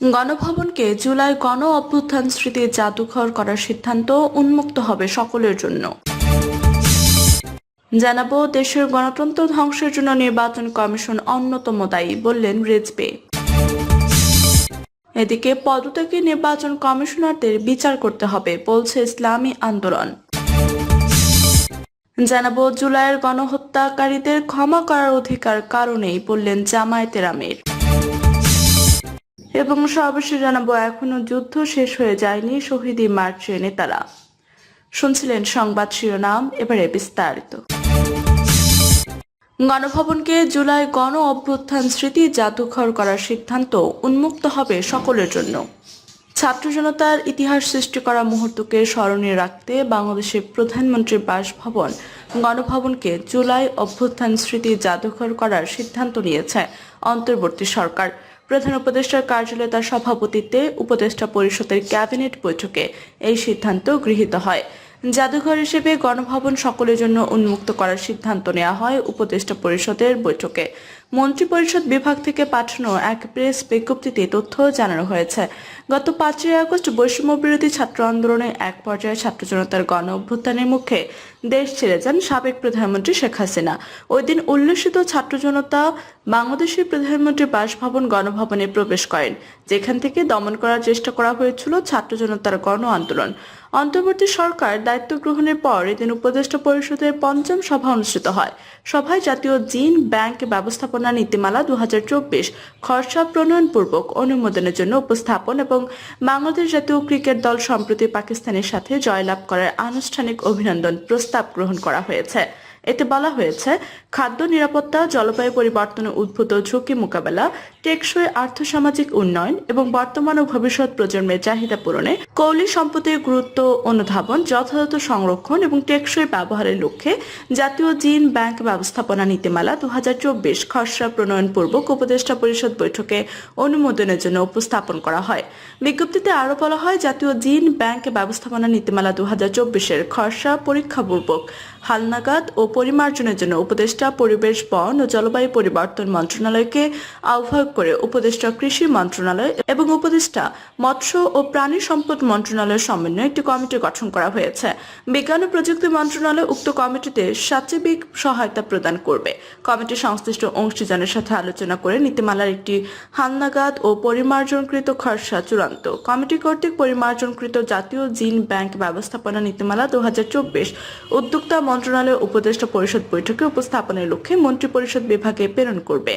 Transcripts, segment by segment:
গণভবনকে জুলাই গণ অভ্যুত্থান স্মৃতি জাদুঘর করার সিদ্ধান্ত উন্মুক্ত হবে সকলের জন্য। জানাব, দেশের গণতন্ত্র ধ্বংসের জন্য নির্বাচন কমিশন অন্যতম দায়ী বললেন রেজবে। এদিকে পদত্যাগে নির্বাচন কমিশনারদের বিচার করতে হবে বলছে ইসলামী আন্দোলন। জানাব, জুলাইয়ের গণহত্যাকারীদের ক্ষমা করার অধিকার কারণেই বললেন জামায়াতের আমির। এবং সর্বশেষ জানাব, এখনও যুদ্ধ শেষ হয়ে যায়নি শহীদি মার্চের নেতারা। শুনছিলেন সংবাদ শিরোনাম, এবারে বিস্তারিত। গণভবনকে জুলাই গণ অভ্যুত্থান স্মৃতি জাদুঘর করার সিদ্ধান্ত উন্মুক্ত হবে সকলের জন্য। ছাত্র জনতার ইতিহাস সৃষ্টি করা মুহূর্তকে স্মরণীয় রাখতে বাংলাদেশের প্রধানমন্ত্রীর বাসভবন গণভবনকে জুলাই অভ্যুত্থান স্মৃতি জাদুঘর করার সিদ্ধান্ত নিয়েছে অন্তর্বর্তী সরকার। প্রধান উপদেষ্টার কার্যালয়ে তার সভাপতিত্বে উপদেষ্টা পরিষদের ক্যাবিনেট বৈঠকে এই সিদ্ধান্ত গৃহীত হয়। জাদুঘর হিসেবে গণভবন সকলের জন্য উন্মুক্ত করার সিদ্ধান্ত নেওয়া হয় উপদেষ্টা পরিষদের বৈঠকে। মন্ত্রিপরিষদ বিভাগ থেকে পাঠানো এক প্রেস বিজ্ঞপ্তিতে তথ্য জানানো হয়েছে। গত পাঁচই আগস্ট বৈষম্য বিরোধী ছাত্র আন্দোলনে এক পর্যায়ে ছাত্র জনতার গণ অভ্যুত্থানের মুখে দেশ ছেড়ে যান সাবেক প্রধানমন্ত্রী শেখ হাসিনা। ওই দিন উল্লসিত ছাত্র জনতা বাংলাদেশের প্রধানমন্ত্রীর বাসভবন গণভবনে প্রবেশ করেন, যেখান থেকে দমন করার চেষ্টা করা হয়েছিল ছাত্র জনতার গণ আন্দোলন। অন্তর্বর্তী সরকার দায়িত্ব গ্রহণের পর এদিন উপদেষ্টা পরিষদের পঞ্চম সভা অনুষ্ঠিত হয়। সভায় জাতীয় জিন ব্যাংক ব্যবস্থাপনা নীতিমালা দু হাজার চব্বিশ, খরচা প্রণয়নপূর্বক অনুমোদনের জন্য উপস্থাপন এবং বাংলাদেশ জাতীয় ক্রিকেট দল সম্প্রতি পাকিস্তানের সাথে জয়লাভ করার আনুষ্ঠানিক অভিনন্দন প্রস্তাব গ্রহণ করা হয়েছে। এতে বলা হয়েছে, খাদ্য নিরাপত্তা, জলবায়ু পরিবর্তনে উদ্ভূত ঝুঁকি মোকাবেলা, টেকসই আর্থসামাজিক উন্নয়ন এবং বর্তমান ও ভবিষ্যৎ প্রজন্মের চাহিদা পূরণে কৌলি সম্পদের গুরুত্ব অনুধাবন, যথাযথ সংরক্ষণ এবং টেকসই ব্যবহারের লক্ষ্যে জাতীয় জিন ব্যাংক ব্যবস্থাপনা নীতিমালা দু হাজার চব্বিশ খসড়া প্রণয়নপূর্বক উপদেষ্টা পরিষদ বৈঠকে অনুমোদনের জন্য উপস্থাপন করা হয়। বিজ্ঞপ্তিতে আরও বলা হয়, জাতীয় জিন ব্যাংক ব্যবস্থাপনা নীতিমালা দু হাজার চব্বিশের খসড়া পরীক্ষাপূর্বক হালনাগাদ ও পরিমার্জনের জন্য উপদেষ্টা পরিবেশ, বন ও জলবায়ু পরিবর্তন মন্ত্রণালয়কে আহ্বায়ক করে উপদেষ্টা কৃষি মন্ত্রণালয় এবং উপদেষ্টা মৎস্য ও প্রাণী সম্পদ মন্ত্রণালয়ের সমন্বয়ে একটি কমিটি গঠন করা হয়েছে। বিজ্ঞান ও প্রযুক্তি মন্ত্রণালয় উক্ত কমিটিতে সাচিবিক সহায়তা প্রদান করবে। কমিটি সংশ্লিষ্ট অংশীজনের সাথে আলোচনা করে নীতিমালার একটি হালনাগাদ ও পরিমার্জনকৃত খরচা চূড়ান্ত। কমিটি কর্তৃক পরিমার্জনকৃত জাতীয় জিন ব্যাংক ব্যবস্থাপনা নীতিমালা দু হাজার চব্বিশ উদ্যোক্তা মন্ত্রণালয় উপদেষ্টা পরিষদ বৈঠকে উপস্থাপনের লক্ষ্যে মন্ত্রিপরিষদ বিভাগে প্রেরণ করবে।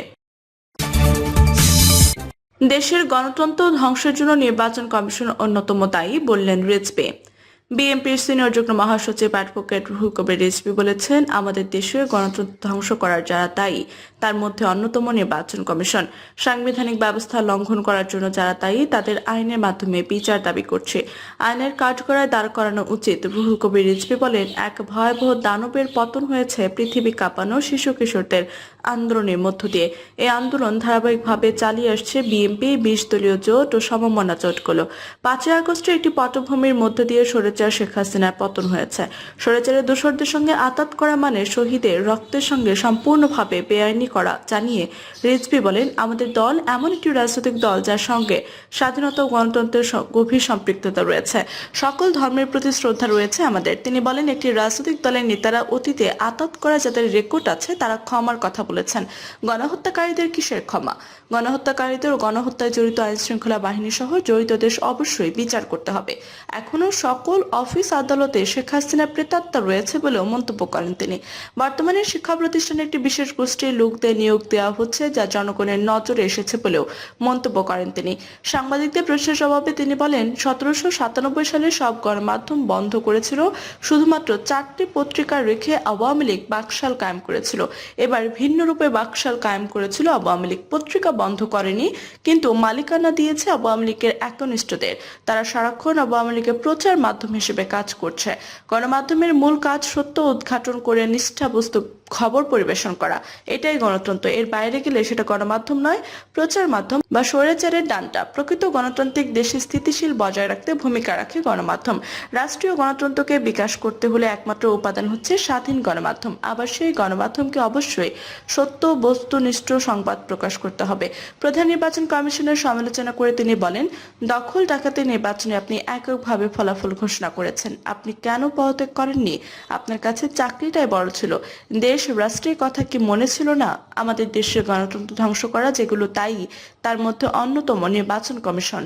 দেশের গণতন্ত্র ধ্বংসের জন্য নির্বাচন কমিশন অন্যতম দায়ী বললেন রিজবে। বিএনপির সিনিয়র যুগ্ম মহাসচিব অ্যাডভোকেট রুহুল কবির রিজভি বলেছেন, আমাদের দেশে গণতন্ত্র ধ্বংস করার যারা দায়ী, তার মধ্যে অন্যতম নির্বাচন কমিশন। সাংবিধানিক ব্যবস্থা লঙ্ঘন করার জন্য যারা দায়ী, তাদের আইনের মাধ্যমে বিচার দাবি করছে। আইনের কাঠগড়ায় দাঁড় করানো উচিত। রুহুল কবির রিজভি বলেন, এক ভয়াবহ দানবের পতন হয়েছে পৃথিবী কাঁপানো শিশু কিশোরদের আন্দোলনের মধ্য দিয়ে। এই আন্দোলন ধারাবাহিকভাবে চালিয়ে আসছে বিএনপি, বিশ দলীয় জোট ও সমমনা জোটগুলো। পাঁচই আগস্টে একটি পটভূমির মধ্য দিয়ে সরেচার শেখ হাসিনার পতন হয়েছে। সরেচারের দোসরদের সঙ্গে আতাত করা মানে শহীদের রক্তের সঙ্গে সম্পূর্ণভাবে বেআইনি করা, জানিয়ে রিজভি বলেন, আমাদের দল এমন একটি রাজনৈতিক দল যার সঙ্গে স্বাধীনতা ও গণতন্ত্রের গভীর সম্পৃক্ততা রয়েছে। সকল ধর্মের প্রতি শ্রদ্ধা রয়েছে আমাদের। তিনি বলেন, একটি রাজনৈতিক দলের নেতারা অতীতে আতাত করা যাদের রেকর্ড আছে, তারা ক্ষমার কথা বলেছেন। গণহত্যাকারীদের কিসের ক্ষমা? গণহত্যাকারীদের ও গণহত্যায় জড়িত আইন শৃঙ্খলা বাহিনী সহ জড়িতদের অবশ্যই বিচার করতে হবে। এখনও সকল অফিস আদালতে শেখ হাসিনা প্রেতাত্মা রয়েছে বলেও মন্তব্য করেন তিনি। বর্তমানে শিক্ষা প্রতিষ্ঠানে একটি বিশেষ গোষ্ঠীর লোকদের নিয়োগ দেওয়া হচ্ছে, যা জনগণের নজরে এসেছে বলেও মন্তব্য করেন তিনি। সাংবাদিকদের প্রশ্নের জবাবে তিনি বলেন, সতেরোশো সাতানব্বই সালে সব গণমাধ্যম বন্ধ করেছিল, শুধুমাত্র চারটি পত্রিকা রেখে আওয়ামী লীগ বাকশাল কায়েম করেছিল। এবার ভিন্ন রূপে বাকশাল কায়েম করেছিল আওয়ামী লীগ। পত্রিকা বন্ধ করেনি, কিন্তু মালিকানা দিয়েছে আওয়ামী লীগের একনিষ্ঠদের। তারা সারাক্ষণ আওয়ামী লীগের প্রচার মাধ্যম হিসেবে কাজ করছে। গণমাধ্যমের মূল কাজ সত্য উদ্ঘাটন করে নিষ্ঠা বস্তু খবর পরিবেশন করা। এটাই গণতন্ত্র। এর বাইরে গেলে সেটা গণমাধ্যম নয়, প্রচার মাধ্যম বা স্বৈরাচারের ডানটা। প্রকৃত গণতান্ত্রিক দেশে স্থিতিশীল বজায় রাখতে ভূমিকা রাখে গণমাধ্যম। রাষ্ট্রীয় গণতন্ত্রকে বিকাশ করতে হলে একমাত্র উপাদান হচ্ছে স্বাধীন গণমাধ্যম। আবার সেই গণমাধ্যমকে অবশ্যই সত্য, বস্তুনিষ্ঠ সংবাদ প্রকাশ করতে হবে। প্রধান নির্বাচন কমিশনের সমালোচনা করে তিনি বলেন, দখল ডাকাতি নির্বাচনে আপনি এককভাবে ফলাফল ঘোষণা করেছেন। আপনি কেন পদত্যাগ করেননি? আপনার কাছে চাকরিটাই বড় ছিল। দেশ রাষ্ট্রের কথা কি মনে ছিল না? আমাদের দেশের গণতন্ত্র ধ্বংস করা, যেগুলো তাই, তার মধ্যে অন্যতম নির্বাচন কমিশন।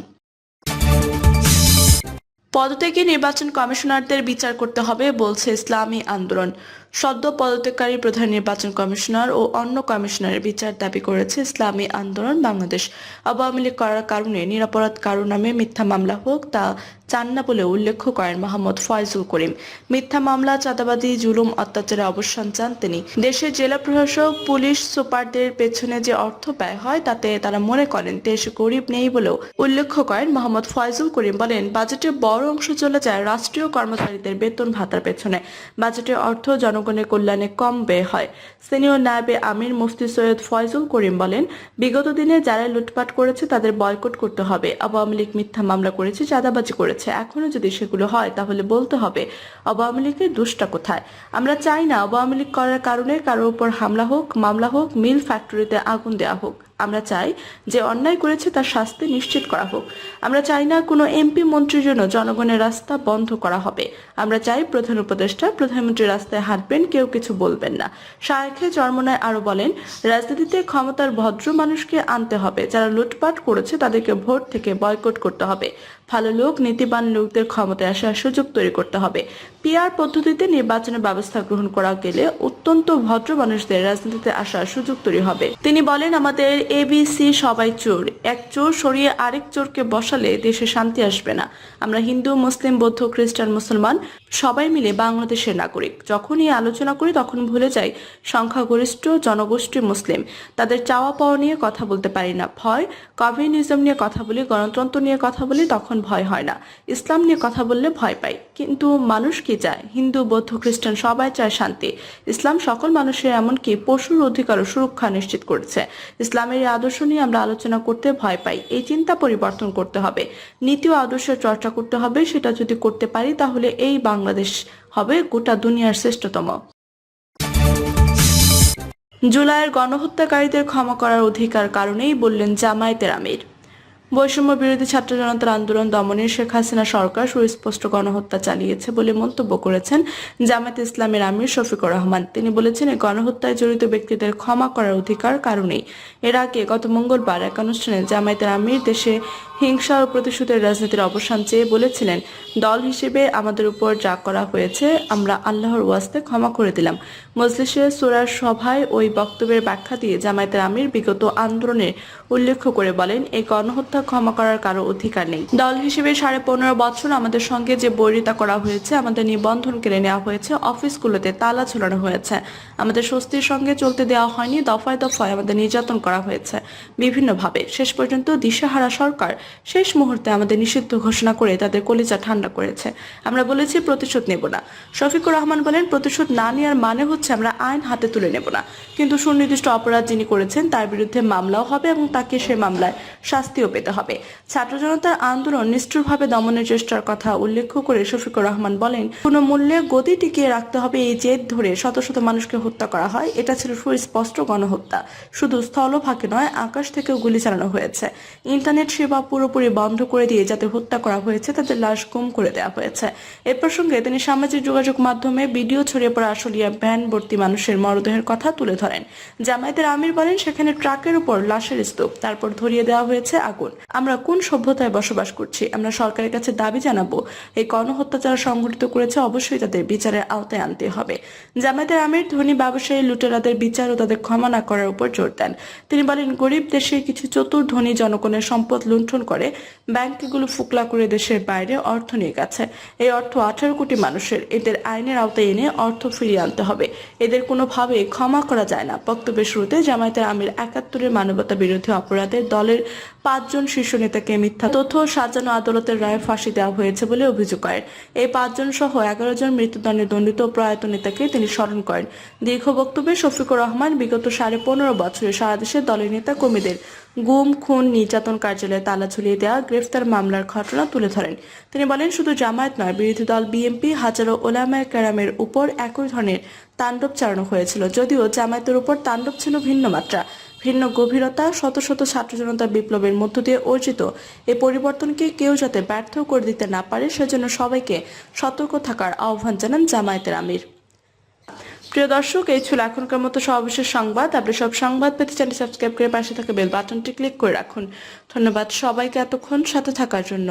পদত্যাগী নির্বাচন কমিশনারদের বিচার করতে হবে, বলছে ইসলামী আন্দোলন। সদ্য পদত্যাগকারী প্রধান নির্বাচন কমিশনার ও অন্য কমিশনারের বিচার দাবি করেছে ইসলামী আন্দোলন বাংলাদেশ। আওয়ামী লীগ করার কারণে নিরাপরাধ কারও নামে মিথ্যা মামলা হোক তা চান না বলে উল্লেখ করেন মোহাম্মদ ফয়জুল করিম। মিথ্যা মামলা চাঁদাবাদী জুলুম, অত্যাচারে অবসান চান তিনি। দেশের জেলা প্রশাসক, পুলিশ সুপারদের পেছনে যে অর্থ ব্যয় হয় তাতে তারা মনে করেন দেশ গরিব নেই বলেও উল্লেখ করেন মোহাম্মদ ফয়জুল করিম বলেন, বাজেটের বড় অংশ চলে যায় রাষ্ট্রীয় কর্মচারীদের বেতন ভাতার পেছনে। বাজেটের অর্থ জনগণের কল্যাণে কম ব্যয় হয়। সিনিয়র নায়েবে আমির মুফতি সৈয়দ ফয়জুল করিম বলেন, বিগত দিনে যারা লুটপাট করেছে তাদের বয়কট করতে হবে। আওয়ামী লীগ মিথ্যা মামলা করেছে, চাঁদাবাজি করেছে। এখনও যদি সেগুলো হয় তাহলে বলতে হবে, আওয়ামী লীগের দুষ্টা কোথায়? আমরা চাই না আওয়ামী লীগ করার কারণে কারও উপর হামলা হোক, মামলা হোক, মিল ফ্যাক্টরিতে আগুন দেওয়া হোক। আমরা চাই যে অন্যায় করেছে তার শাস্তি নিশ্চিত করা হোক। আমরা চাই না কোনো এমপি মন্ত্রীর জন্য জনগণের রাস্তা বন্ধ করা হবে। আমরা চাই প্রধান উপদেষ্টা, প্রধানমন্ত্রী রাস্তায় হাঁটবেন, কেউ কিছু বলবেন না। শায়েখে চরমনায় আরও বলেন, রাজনীতিতে ক্ষমতার ভদ্র মানুষকে আনতে হবে। যারা লুটপাট করেছে তাদেরকে ভোট থেকে বয়কট করতে হবে। ভালো লোক, নীতিবান লোকদের ক্ষমতায় আসার সুযোগ তৈরি করতে হবে। পিআর পদ্ধতিতে নির্বাচনের ব্যবস্থা গ্রহণ করা গেলে অত্যন্ত ভদ্র মানুষদের রাজনীতিতে আসার সুযোগ তৈরি হবে। তিনি বলেন, আমাদের এবিসি সবাই চোর। এক চোর সরিয়ে আরেক চোরকে বসালে দেশে শান্তি আসবে না। আমরা হিন্দু, মুসলিম, বৌদ্ধ, খ্রিস্টান, মুসলমান সবাই মিলে বাংলাদেশের নাগরিক। যখনই আলোচনা করি তখন ভুলে যাই, সংখ্যাগরিষ্ঠ জনগোষ্ঠী মুসলিম। তাদের চাওয়া পাওয়া নিয়ে কথা বলতে পারি না। ভয়, কমিউনিজম নিয়ে কথা বলি, গণতন্ত্র নিয়ে কথা বলি তখন ভয় হয় না। ইসলাম নিয়ে কথা বললে ভয় পাই। কিন্তু মানুষ কি চায়? হিন্দু, বৌদ্ধ, খ্রিস্টান সবাই চায় শান্তি। ইসলাম সকল মানুষের এমনকি পশুর অধিকার ও সুরক্ষা নিশ্চিত করেছে। ইসলামের এই আদর্শ নিয়ে আমরা আলোচনা করতে ভয় পাই। এই চিন্তা পরিবর্তন করতে হবে। নীতি ও আদর্শের চর্চা করতে হবে, সেটা যদি করতে পারি তাহলে এই বাংলাদেশ হবে গোটা দুনিয়ার শ্রেষ্ঠতম। জুলাইয়ের গণহত্যাকারীদের ক্ষমা করার অধিকার কারণেই বললেন জামায়াতের আমির। বৈষম্য বিরোধী ছাত্র জনতার আন্দোলন দমনে শেখ হাসিনা সরকার সুস্পষ্ট গণহত্যা চালিয়েছে বলে মন্তব্য করেছেন জামায়াত ইসলামের আমির শফিকুর রহমান। তিনি বলেছেন, গণহত্যায় জড়িত ব্যক্তিদের ক্ষমা করার অধিকার কারণেই এর আগে গত মঙ্গলবার এক অনুষ্ঠানে জামায়াতের আমির দেশে হিংসা ও প্রতিশোধের রাজনীতির অবসান চেয়ে বলেছিলেন, দল হিসেবে আমাদের উপর যা করা হয়েছে, আমরা আল্লাহর ওয়াস্তে ক্ষমা করে দিলাম। মজলিসে সুরার সভায় ওই বক্তব্যের ব্যাখ্যা দিয়ে জামায়াতের আমির বিগত আন্দোলনের উল্লেখ করে বলেন, এই গণহত্যা ক্ষমা করার কারও অধিকার নেই। দল হিসেবে সাড়ে পনেরো বছর আমাদের সঙ্গে যে বৈরিতা করা হয়েছে, আমাদের নিবন্ধন কেড়ে নেওয়া হয়েছে, অফিসগুলোতে তালা ঝুলানো হয়েছে। আমাদের স্বস্তির সঙ্গে চলতে দেওয়া হয়নি, দফায় দফায় আমাদের নির্যাতন করা হয়েছে। বিভিন্নভাবে শেষ পর্যন্ত দিশাহারা সরকার শেষ মুহূর্তে আমাদের নিষিদ্ধ ঘোষণা করে তাদের কলিজা ঠান্ডা করেছে। আমরা বলেছি, প্রতিশোধ নেব না। শফিকুর রহমান বলেন, প্রতিশোধ না নেওয়ার মানে হচ্ছে আমরা আইন হাতে তুলে নেব না। কিন্তু সুনির্দিষ্ট অপরাধ যিনি করেছেন, তার বিরুদ্ধে মামলাও হবে এবং তাকে সে মামলায় শাস্তিও পেতে হবে। ছাত্র জনতার আন্দোলন নিষ্ঠুরভাবে দমনের চেষ্টার কথা উল্লেখ করে শফিকুর রহমান বলেন, কোনো মূল্যে গতি টিকিয়ে রাখতে হবে এই জেদ ধরে শত শত মানুষকে হত্যা করা হয়। এটা ছিল সুস্পষ্ট গণহত্যা। শুধু স্থলভাগে নয়, আকাশ থেকেও গুলি চালানো হয়েছে। ইন্টারনেট সেবা পুরোপুরি বন্ধ করে দিয়ে যাদের হত্যা করা হয়েছে তাদের লাশ গুম করে দেওয়া হয়েছে। এ প্রসঙ্গে তিনি সামাজিক যোগাযোগ মাধ্যমে ভিডিও ছড়িয়ে পড়া আশুলিয়া ভ্যান ভর্তি মানুষের মরদেহের কথা তুলে ধরেন। জামায়াতের আমির বলেন, সেখানে ট্রাকের উপর লাশের স্তূপ, তারপর ধরিয়ে দেওয়া হয়েছে আগুন। আমরা কোন সভ্যতায় বসবাস করছি, আমরা সরকারের কাছে দাবি জানাব, এই গণহত্যা যারা সংঘটিত করেছে অবশ্যই তাদের বিচারের আওতায় আনতে হবে। জামায়াতের আমির, ধনী ব্যবসায়ী লুটেরাদের বিচার ও তাদের ক্ষমা না করার উপর জোর দেন। তিনি বলেন, গরিব দেশে কিছু চতুর ধনী জনগণের সম্পদ লুণ্ঠন করে, ব্যাংকগুলো ফুকলা করে দেশের বাইরে অর্থ নিয়ে গেছে। এই অর্থ আঠারো কোটি মানুষের, এদের আইনের আওতায় এনে অর্থ ফিরিয়ে আনতে হবে। এদের কোনোভাবে ক্ষমা করা যায় না। বক্তব্যের শুরুতে জামায়াতের আমির একাত্তরের মানবতা বিরোধী অপরাধের দলের পাঁচজন শীর্ষ নেতাকে মিথ্যা তথ্য সাজানো আদালতের রায়ে ফাঁসি দেওয়া হয়েছে বলে অভিযোগ করেন। এই পাঁচজন সহ এগারো জন মৃত্যুদণ্ডে দণ্ডিত প্রয়াত নেতাকে তিনি স্মরণ করেন। দীর্ঘ বক্তব্যে শফিকুর রহমান বিগত সাড়ে পনেরো বছরে সারা দেশে দলের নেতা কর্মীদের গুম, খুন, নির্যাতন কার্যালয়ে তালা ঝুলিয়ে দেওয়া, গ্রেফতার মামলার ঘটনা তুলে ধরেন। তিনি বলেন, শুধু জামায়াত নয়, বিরোধী দল বিএনপি, হাজারো ওলামায় কেরামের উপর একই ধরনের তাণ্ডব চালানো হয়েছিল, যদিও জামায়াতের উপর তাণ্ডব ছিল ভিন্ন মাত্রা। ভিন্ন গভীরতা, শত শত ছাত্র জনতা বিপ্লবের মধ্য দিয়ে অর্জিত এই পরিবর্তনকে কেউ যাতে ব্যর্থ করে দিতে না পারে, সেজন্য সবাইকে সতর্ক থাকার আহ্বান জানান জামায়াতের আমির। প্রিয় দর্শক, এই ছিল এখনকার মতো সর্বশেষ সংবাদ। আপনি সব সংবাদ পেতে চ্যানেল সাবস্ক্রাইব করে পাশে থাকা বেল বাটনটি ক্লিক করে রাখুন। ধন্যবাদ সবাইকে এতক্ষণ সাথে থাকার জন্য।